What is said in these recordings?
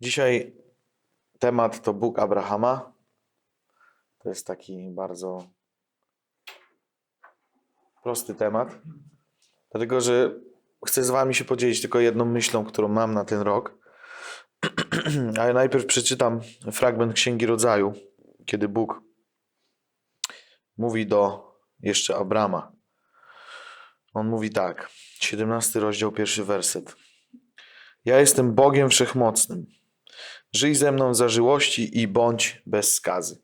Dzisiaj temat to Bóg Abrahama. To jest taki bardzo prosty temat, dlatego że chcę z Wami się podzielić tylko jedną myślą, którą mam na ten rok. Ale najpierw przeczytam fragment Księgi Rodzaju, kiedy Bóg mówi do jeszcze Abrama. On mówi tak, 17 rozdział, pierwszy werset. Ja jestem Bogiem Wszechmocnym. Żyj ze mną w zażyłości i bądź bez skazy.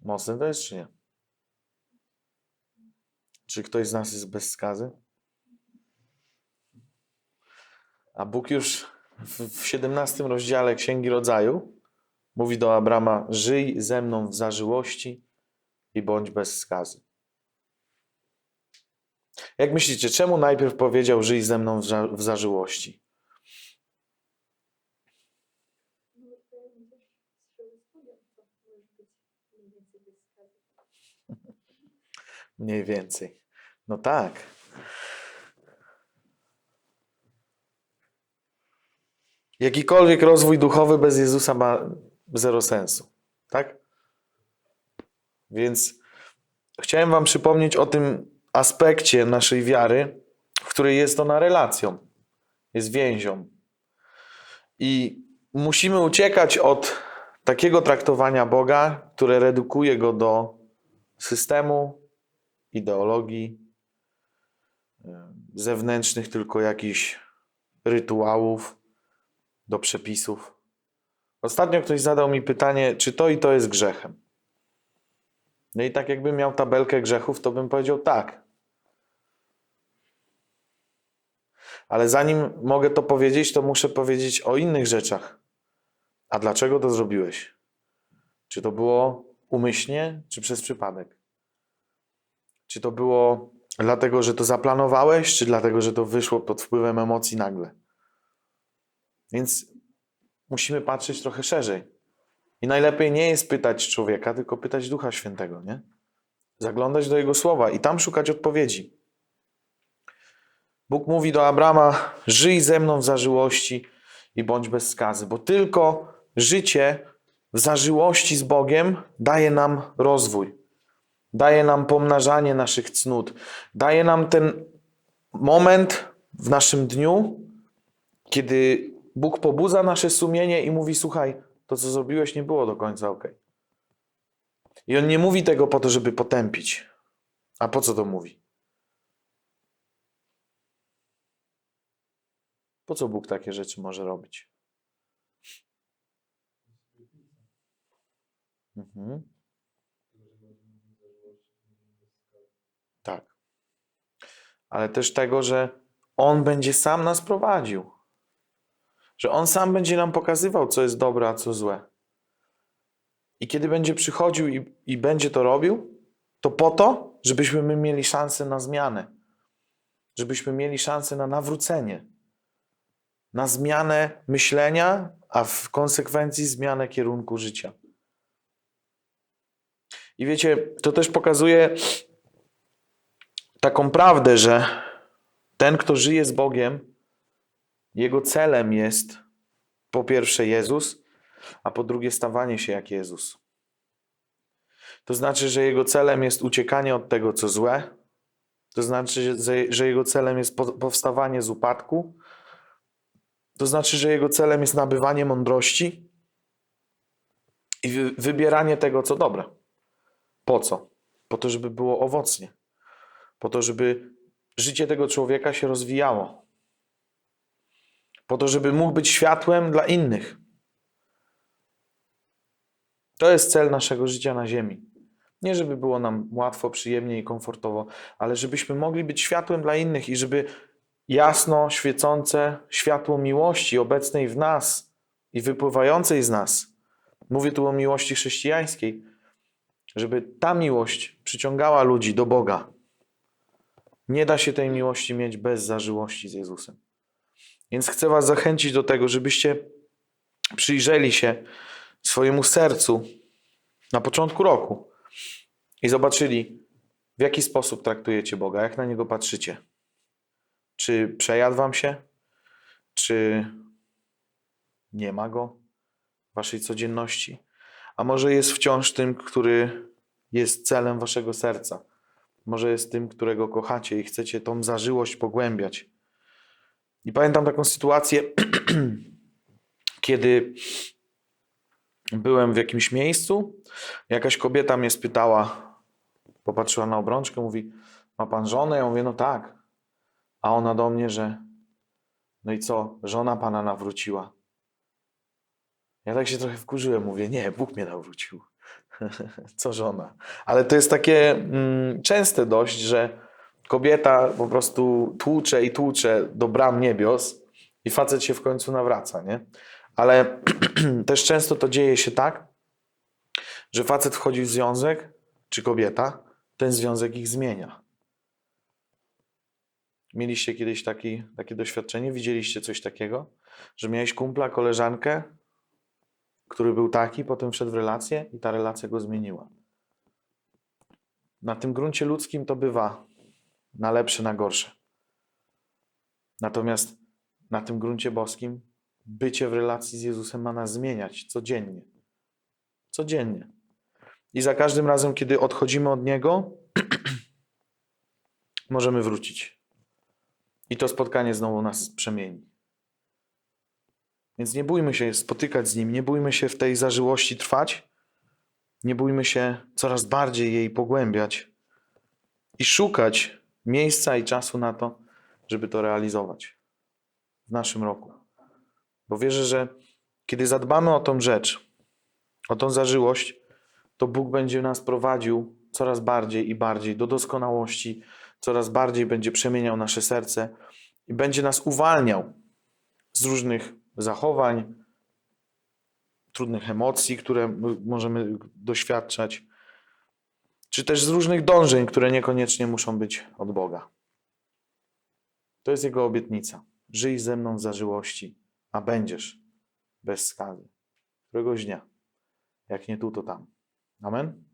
Mocne to jest, czy nie? Czy ktoś z nas jest bez skazy? A Bóg już w, w 17 rozdziale Księgi Rodzaju mówi do Abrama: Żyj ze mną w zażyłości i bądź bez skazy. Jak myślicie, czemu najpierw powiedział: Żyj ze mną w, za, w zażyłości? Mniej więcej. No tak. Jakikolwiek rozwój duchowy bez Jezusa ma zero sensu. Tak? Więc chciałem Wam przypomnieć o tym aspekcie naszej wiary, w której jest ona relacją, jest więzią. I musimy uciekać od takiego traktowania Boga, które redukuje go do systemu, ideologii, zewnętrznych tylko jakichś rytuałów, do przepisów. Ostatnio ktoś zadał mi pytanie, czy to i to jest grzechem. No i tak jakbym miał tabelkę grzechów, to bym powiedział tak. Ale zanim mogę to powiedzieć, to muszę powiedzieć o innych rzeczach. A dlaczego to zrobiłeś? Czy to było umyślnie, czy przez przypadek? Czy to było dlatego, że to zaplanowałeś, czy dlatego, że to wyszło pod wpływem emocji nagle? Więc musimy patrzeć trochę szerzej. I najlepiej nie jest pytać człowieka, tylko pytać Ducha Świętego, nie? Zaglądać do Jego słowa i tam szukać odpowiedzi. Bóg mówi do Abrama: Żyj ze mną w zażyłości i bądź bez skazy, bo tylko życie w zażyłości z Bogiem daje nam rozwój, daje nam pomnażanie naszych cnót, daje nam ten moment w naszym dniu, kiedy Bóg pobudza nasze sumienie i mówi: Słuchaj, to co zrobiłeś nie było do końca ok. I on nie mówi tego po to, żeby potępić. A po co to mówi? Po co Bóg takie rzeczy może robić? Mhm. Tak. Ale też tego, że On będzie sam nas prowadził. Że On sam będzie nam pokazywał, co jest dobre, a co złe. I kiedy będzie przychodził i, i będzie to robił, to po to, żebyśmy my mieli szansę na zmianę. Żebyśmy mieli szansę na nawrócenie. Na zmianę myślenia, a w konsekwencji zmianę kierunku życia. I wiecie, to też pokazuje taką prawdę, że ten, kto żyje z Bogiem, jego celem jest po pierwsze Jezus, a po drugie stawanie się jak Jezus. To znaczy, że jego celem jest uciekanie od tego, co złe. To znaczy, że jego celem jest powstawanie z upadku. To znaczy, że jego celem jest nabywanie mądrości i wybieranie tego, co dobre. Po co? Po to, żeby było owocnie. Po to, żeby życie tego człowieka się rozwijało. Po to, żeby mógł być światłem dla innych. To jest cel naszego życia na Ziemi. Nie, żeby było nam łatwo, przyjemnie i komfortowo, ale żebyśmy mogli być światłem dla innych i żeby jasno świecące światło miłości obecnej w nas i wypływającej z nas, mówię tu o miłości chrześcijańskiej, żeby ta miłość przyciągała ludzi do Boga. Nie da się tej miłości mieć bez zażyłości z Jezusem. Więc chcę Was zachęcić do tego, żebyście przyjrzeli się swojemu sercu na początku roku i zobaczyli, W jaki sposób traktujecie Boga? Jak na Niego patrzycie? Czy przejadł wam się? Czy nie ma Go w waszej codzienności? A może jest wciąż tym, który jest celem waszego serca? Może jest tym, którego kochacie i chcecie tą zażyłość pogłębiać? I pamiętam taką sytuację, kiedy byłem w jakimś miejscu, jakaś kobieta mnie spytała, popatrzyła na obrączkę, mówi, ma pan żonę? Ja mówię, no tak. A ona do mnie, że no i co, żona pana nawróciła. Ja tak się trochę wkurzyłem, mówię, nie, Bóg mnie nawrócił. co żona? Ale to jest takie mm, częste dość, że kobieta po prostu tłucze i tłucze do bram niebios i facet się w końcu nawraca, nie? Ale też często to dzieje się tak, że facet wchodzi w związek, czy kobieta, ten związek ich zmienia. Mieliście kiedyś taki, takie doświadczenie? Widzieliście coś takiego? Że miałeś kumpla, koleżankę, który był taki, potem wszedł w relację i ta relacja go zmieniła. Na tym gruncie ludzkim to bywa na lepsze, na gorsze. Natomiast na tym gruncie boskim bycie w relacji z Jezusem ma nas zmieniać codziennie. Codziennie. I za każdym razem, kiedy odchodzimy od Niego, możemy wrócić. I to spotkanie znowu nas przemieni. Więc nie bójmy się spotykać z Nim, nie bójmy się w tej zażyłości trwać, nie bójmy się coraz bardziej jej pogłębiać i szukać miejsca i czasu na to, żeby to realizować w naszym roku. Bo wierzę, że kiedy zadbamy o tą rzecz, o tą zażyłość, to Bóg będzie nas prowadził coraz bardziej i bardziej do doskonałości, coraz bardziej będzie przemieniał nasze serce i będzie nas uwalniał z różnych zachowań, trudnych emocji, które możemy doświadczać, czy też z różnych dążeń, które niekoniecznie muszą być od Boga. To jest Jego obietnica. Żyj ze mną w zażyłości, a będziesz bez skazy. Któregoś dnia. Jak nie tu, to tam. Amen.